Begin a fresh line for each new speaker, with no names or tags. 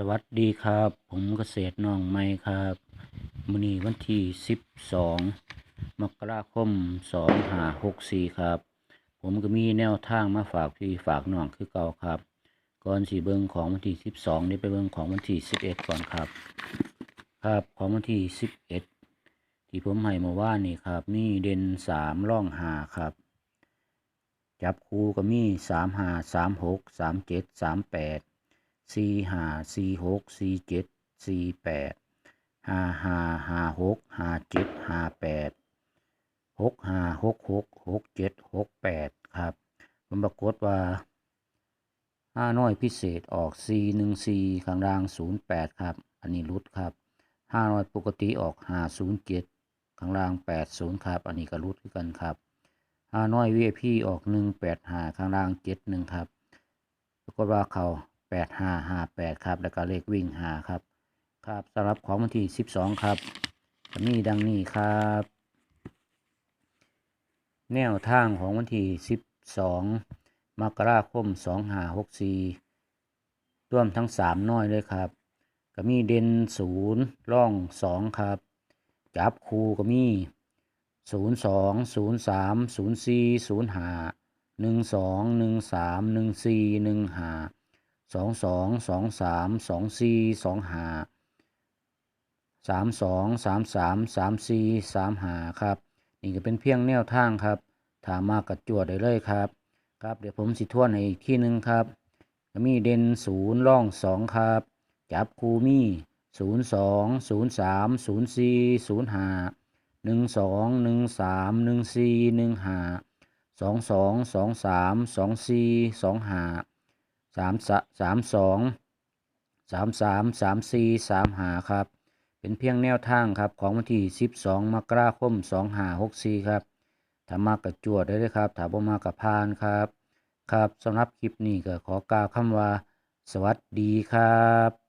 สวัสดีครับ ผมเกษตรน้องไม้ครับมื้อนี้วันที่ 12 มกราคม 2564 ครับ ผมก็มีแนวทางมาฝากพี่ฝากน้องคือเก่าครับ ก่อนสิเบิงของวันที่ 12 นี่ไปเบิงของวันที่ 11 ก่อนครับ ครับของวันที่ 11 ที่ผมให้มาว่านี่ครับมีเด่น3ร่องหาครับ จับคู่ก็มี 3 5 3 6 3 7 3 8 สี่ห้าสี่หกสี่เจ็ดสี่แปดห้าห้าห้าหกห้าเจ็ดห้าแปดหกห้าหกหกหกเจ็ดหกแปดครับมันปรากฏว่าห้าน้อยพิเศษออกสี่หนึ่งสี่ข้างล่างศูนย์แปดครับ อันนี้รุดครับห้าน้อยปกติออกห้าศูนย์เจ็ดข้างล่างแปดศูนย์ครับ อันนี้ก็รุดคือกันครับห้าน้อยเวีไอพีออกหนึ่งแปดห้าข้างล่างเจ็ดหนึ่งครับปรากฏว่าเขา แปดห้าห้าแปดครับ แล้วก็เลขวิ่งหาครับ ครับสำหรับของวันที่สิบสองครับจะมีดังนี้ครับ แนวทางของวันที่สิบสองมกราคมสองห้าหกสี่ร่วมทั้งสามน้อยเลยครับ ก็มีเด่นศูนย์ร่องสองครับ จับคูก็มีศูนย์สองศูนย์ สองสองสองสามสองสี่สองหาสามสองสามสามสามสี่สามหาครับ นี่ก็เป็นเพียงแนวทางครับ ถามมากระจวดได้เลยครับ ครับเดี๋ยวผมสิทวนให้อีกที่หนึ่งครับมีเด่นศูนย์ร่องสองครับ จับคูมี่ศูนย์สองศูนย์สามศูนย์สี่ศูนย์หาหนึ่งสองหนึ่งสามหนึ่งสี่หนึ่งหาสองสองสองสามสองสี่สองหา สามสามสองสามสามสามสี่สามหาครับ เป็นเพียงแนวทางครับของวันที่สิบสองมกราคมสองหาหกสี่ครับถ้ามากับจวดได้เลยครับถ้าบ่มากับพานครับ ครับสำหรับคลิปนี้ก็ขอกล่าวคำว่า สวัสดีครับ